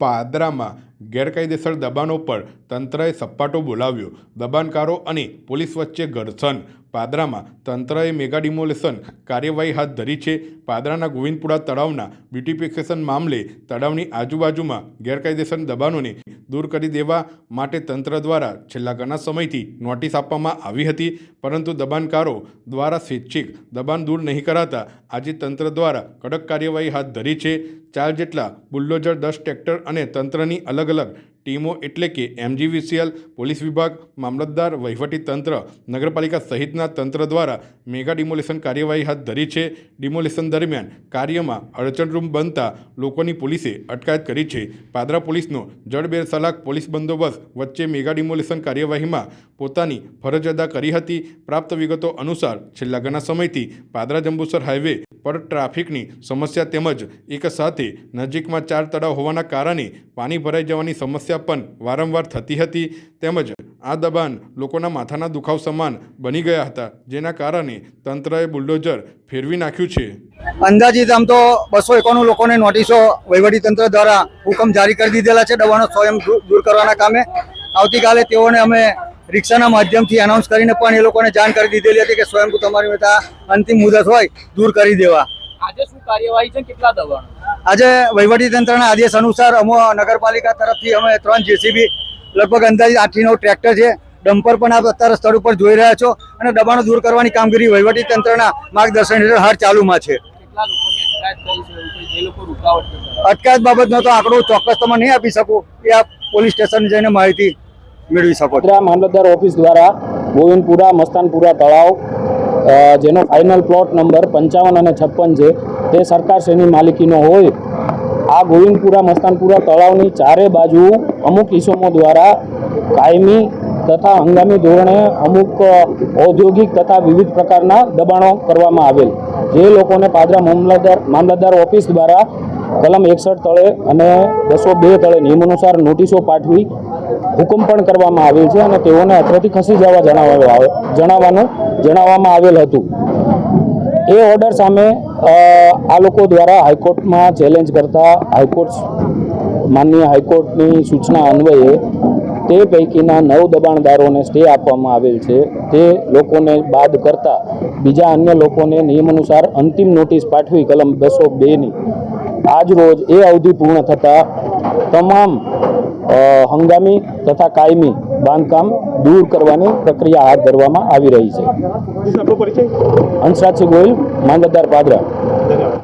પાદરામાં ગેરકાયદેસર દબાણો પર તંત્રએ સપાટો બોલાવ્યો. દબાણકારો અને પોલીસ વચ્ચે ઘર્ષણ. પાદરામાં તંત્રએ મેગા ડિમોલેશન કાર્યવાહી હાથ ધરી છે. પાદરાના ગોવિંદપુરા તળાવના બ્યુટિફિકેશન મામલે તળાવની આજુબાજુમાં ગેરકાયદેસર દબાણોને દૂર કરી દેવા માટે તંત્ર દ્વારા છેલ્લા ઘણા સમયથી નોટિસ આપવામાં આવી હતી. પરંતુ દબાણકારો દ્વારા સ્વૈચ્છિક દબાણ દૂર નહીં કરાતા આજે તંત્ર દ્વારા કડક કાર્યવાહી હાથ ધરી છે. ચાર જેટલા બુલ્ડોઝર, દસ ટ્રેક્ટર અને તંત્રની અલગ અલગ ટીમો એટલે કે એમજીવીસીએલ પોલીસ વિભાગ, મામલતદાર, વહીવટી તંત્ર, નગરપાલિકા સહિતના તંત્ર દ્વારા મેગા ડિમોલેશન કાર્યવાહી હાથ ધરી છે. ડિમોલેશન દરમિયાન કાર્યમાં અડચણરૂપ બનતા લોકોની પોલીસે અટકાયત કરી છે. પાદરા પોલીસનો જડબેર સલાક પોલીસ બંદોબસ્ત વચ્ચે મેગા ડિમોલેશન કાર્યવાહીમાં પોતાની ફરજ અદા કરી હતી. પ્રાપ્ત વિગતો અનુસાર છેલ્લા ઘણા સમયથી પાદરા જંબુસર હાઈવે પર ટ્રાફિકની સમસ્યા તેમજ એક સાથે નજીકમાં ચાર તળાવ હોવાના કારણે પાણી ભરાઈ જવાની સમસ્યા પણ વારંવાર થતી હતી. તેમજ આ દબાણ લોકોના માથાના દુખાવ સમાન બની ગયા હતા, જેના કારણે તંત્રએ બુલડોઝર ફેરવી નાખ્યું છે. અંદાજિત આમ તો બસો એકાણું લોકોને નોટિસો વહીવટીતંત્ર દ્વારા હુકમ જારી કરી દીધેલા છે. દબાણો સ્વયં દૂર કરવાના કામે. આવતીકાલે તેઓને અમે રિક્ષાના માધ્યમથી એનાઉન્સ કરીને પણ એ લોકોને જાણ કરી દીધેલી હતી કે સ્વયં તમારી મેં અંતિમ મુદત હોય દૂર કરી દેવા. આજે શું કાર્યવાહી છે કેટલા દબાણ? આજે વહીવટીતંત્રના આદેશ અનુસાર અમો નગરપાલિકા તરફથી અમે ત્રણ જેસીબી લગભગ અંદાજે આઠથી નવ ટ્રેક્ટર છે ડમ્પર પણ આપ અત્યારે સ્થળ ઉપર જોઈ રહ્યા છો અને દબાણો દૂર કરવાની કામગીરી વહીવટી તંત્રના માર્ગદર્શન હેઠળ હાલ ચાલુમાં છે. અટકાયત બાબતનો તો આંકડો ચોક્કસ તમે નહીં આપી શકું એ આપ પોલીસ સ્ટેશન જઈને માહિતી મેળવી શકો મામલતદાર ઓફિસ દ્વારા ગોવિંદપુરા, મસ્તાનપુરા તળાવ જેનો ફાઇનલ પ્લોટ નંબર પંચાવન અને છપ્પન છે, તે સરકારશ્રીની માલિકીનો હોય. આ ગોવિંદપુરા, મસ્તાનપુરા તળાવની ચારે બાજુ અમુક ઇસમો દ્વારા કાયમી તથા હંગામી ધોરણે અમુક ઔદ્યોગિક તથા વિવિધ પ્રકારના દબાણો કરવામાં આવેલ. જે લોકોને પાદરા મામલતદાર મામલતદાર ઓફિસ દ્વારા કલમ એકસઠ તળે અને બસો બે તળે નિયમ અનુસાર નોટિસો પાઠવી હુકમ પણ કરવામાં આવેલ છે અને તેઓને અત્રેથી ખસી જવા જણાવવામાં જણાવવાનું જણાવવામાં આવેલ હતું. એ ઓર્ડર સામે આ લોકો દ્વારા હાઈકોર્ટમાં ચેલેન્જ કરતા હાઈકોર્ટ માનનીય હાઈકોર્ટની સૂચના અન્વયે તે પૈકીના નવ દબાણદારોને સ્ટે આપવામાં આવેલ છે. તે લોકોને બાદ કરતા બીજા અન્ય લોકોને નિયમ અનુસાર અંતિમ નોટિસ પાઠવી કલમ બસો બેની આજ રોજ એ અવધિ પૂર્ણ થતાં તમામ હંગામી તથા કાયમી બાંધકામ દૂર કરવાની પ્રક્રિયા હાથ ધરવામાં આવી રહી છે. અંશરાજસિંહ ગોયલ મામલતદાર પાદરા.